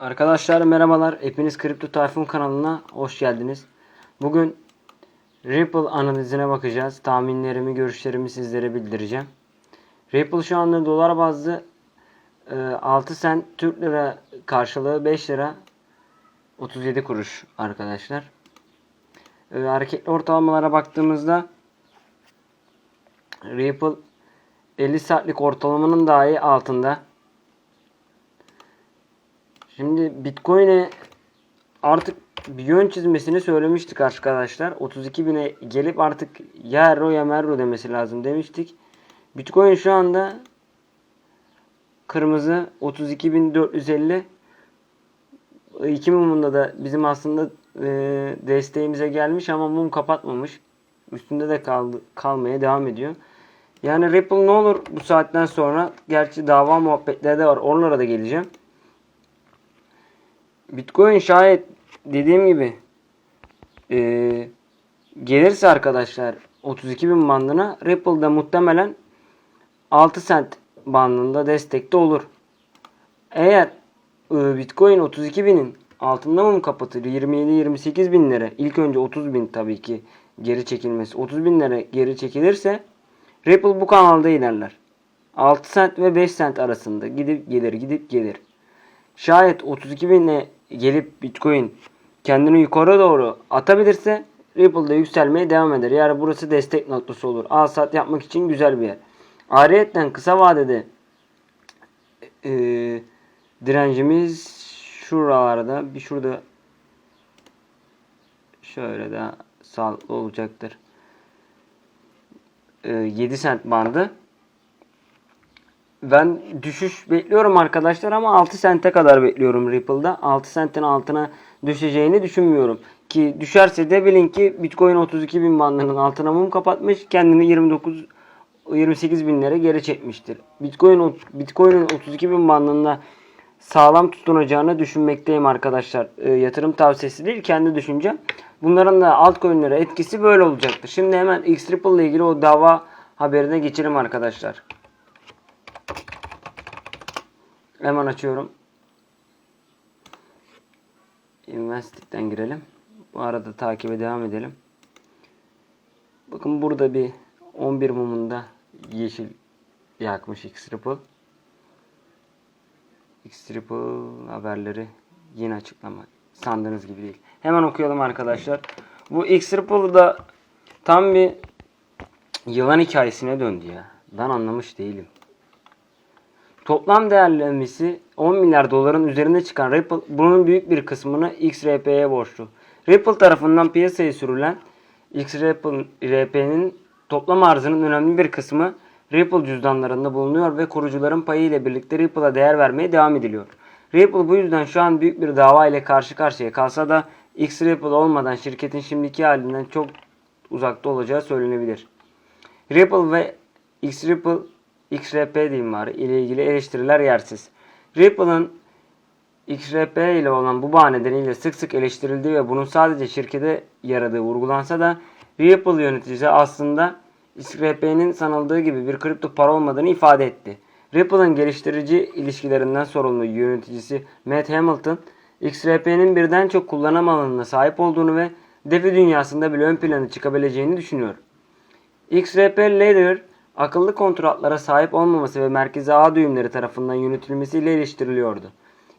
Arkadaşlar merhabalar. Hepiniz Kripto Tayfun kanalına hoş geldiniz. Bugün Ripple analizine bakacağız. Tahminlerimi, görüşlerimi sizlere bildireceğim. Ripple şu anda dolar bazlı e, 6 sent Türk lira karşılığı 5 lira 37 kuruş arkadaşlar. E, hareketli ortalamalara baktığımızda Ripple 50 saatlik ortalamanın dahi altında. Şimdi Bitcoin'e artık bir yön çizmesini söylemiştik arkadaşlar. 32 bine gelip artık ya Erro ya Merro demesi lazım demiştik. Bitcoin şu anda kırmızı 32.450 2 mumunda da bizim aslında e, desteğimize gelmiş ama mum kapatmamış. Üstünde de kaldı, kalmaya devam ediyor. Yani Ripple ne olur bu saatten sonra gerçi dava muhabbetleri de var. Onlara da geleceğim. Bitcoin şayet dediğim gibi e, gelirse arkadaşlar 32 bin bandına Ripple'da muhtemelen 6 sent bandında destekte olur. Eğer e, Bitcoin 32 binin altında mı kapatır 27-28 binlere ilk önce 30 bin tabii ki geri çekilmesi 30 binlere geri çekilirse Ripple bu kanalda ilerler. 6 sent ve 5 sent arasında gidip gelir gidip gelir. Şayet 32 bine gelip Bitcoin kendini yukarı doğru atabilirse Ripple'da yükselmeye devam eder. Yani burası destek noktası olur. Al sat yapmak için güzel bir yer. Ayrıyeten kısa vadede e, direncimiz şuralarda bir şurada şöyle de sağlıklı olacaktır. E, 7 sent bandı. Ben düşüş bekliyorum arkadaşlar ama 6 sente kadar bekliyorum Ripple'da. 6 sentin altına düşeceğini düşünmüyorum. Ki düşerse de bilin ki Bitcoin 32 bin bandının altına mum kapatmış. Kendini 29 28 binlere geri çekmiştir. Bitcoin Bitcoin'in 32 bin bandında sağlam tutunacağını düşünmekteyim arkadaşlar. E, yatırım tavsiyesi değil kendi düşüncem. Bunların da altcoin'lere etkisi böyle olacaktır. Şimdi hemen X Ripple ile ilgili o dava haberine geçelim arkadaşlar. Hemen açıyorum. Investik'ten girelim. Bu arada takibe devam edelim. Bakın burada bir 11 mumunda yeşil yakmış X-Ripple. X-Ripple haberleri yine açıklama. Sandığınız gibi değil. Hemen okuyalım arkadaşlar. Bu X-Ripple'da tam bir yılan hikayesine döndü ya. Ben anlamış değilim. Toplam değerlenmesi 10 milyar doların üzerinde çıkan Ripple bunun büyük bir kısmını XRP'ye borçlu. Ripple tarafından piyasaya sürülen XRP'nin toplam arzının önemli bir kısmı Ripple cüzdanlarında bulunuyor ve kurucuların payı ile birlikte Ripple'a değer vermeye devam ediliyor. Ripple bu yüzden şu an büyük bir dava ile karşı karşıya kalsa da X Ripple olmadan şirketin şimdiki halinden çok uzakta olacağı söylenebilir. Ripple ve X Ripple XRP diyeyim ile ilgili eleştiriler yersiz. Ripple'ın XRP ile olan bu bağ nedeniyle sık sık eleştirildiği ve bunun sadece şirkete yaradığı vurgulansa da Ripple yöneticisi aslında XRP'nin sanıldığı gibi bir kripto para olmadığını ifade etti. Ripple'ın geliştirici ilişkilerinden sorumlu yöneticisi Matt Hamilton, XRP'nin birden çok kullanım alanına sahip olduğunu ve DeFi dünyasında bile ön plana çıkabileceğini düşünüyor. XRP Ladder akıllı kontratlara sahip olmaması ve merkezi ağ düğümleri tarafından yönetilmesiyle eleştiriliyordu.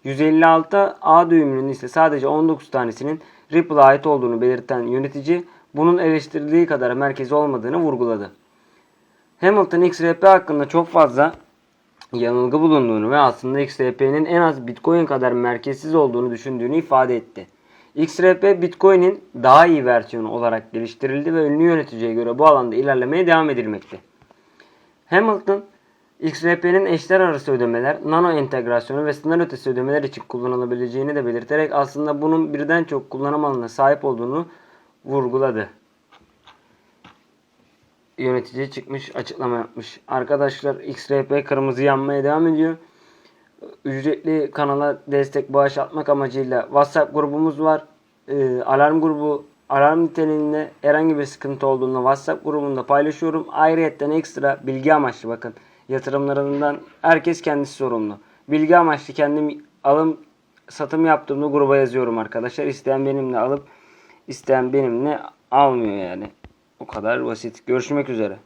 156 ağ düğümünün ise sadece 19 tanesinin Ripple'a ait olduğunu belirten yönetici bunun eleştirildiği kadar merkezi olmadığını vurguladı. Hamilton XRP hakkında çok fazla yanılgı bulunduğunu ve aslında XRP'nin en az Bitcoin kadar merkezsiz olduğunu düşündüğünü ifade etti. XRP Bitcoin'in daha iyi versiyonu olarak geliştirildi ve ünlü yöneticiye göre bu alanda ilerlemeye devam edilmekte. Hamilton, XRP'nin eşler arası ödemeler, nano entegrasyonu ve sınır ötesi ödemeler için kullanılabileceğini de belirterek aslında bunun birden çok kullanım alanına sahip olduğunu vurguladı. Yönetici çıkmış açıklama yapmış. Arkadaşlar XRP kırmızı yanmaya devam ediyor. Ücretli kanala destek bağış atmak amacıyla WhatsApp grubumuz var. Ee, alarm grubu alarm niteliğinde herhangi bir sıkıntı olduğunda WhatsApp grubunda paylaşıyorum. Ayrıyetten ekstra bilgi amaçlı bakın yatırımlarından herkes kendisi sorumlu. Bilgi amaçlı kendim alım satım yaptığımda gruba yazıyorum arkadaşlar. İsteyen benimle alıp isteyen benimle almıyor yani. O kadar basit. Görüşmek üzere.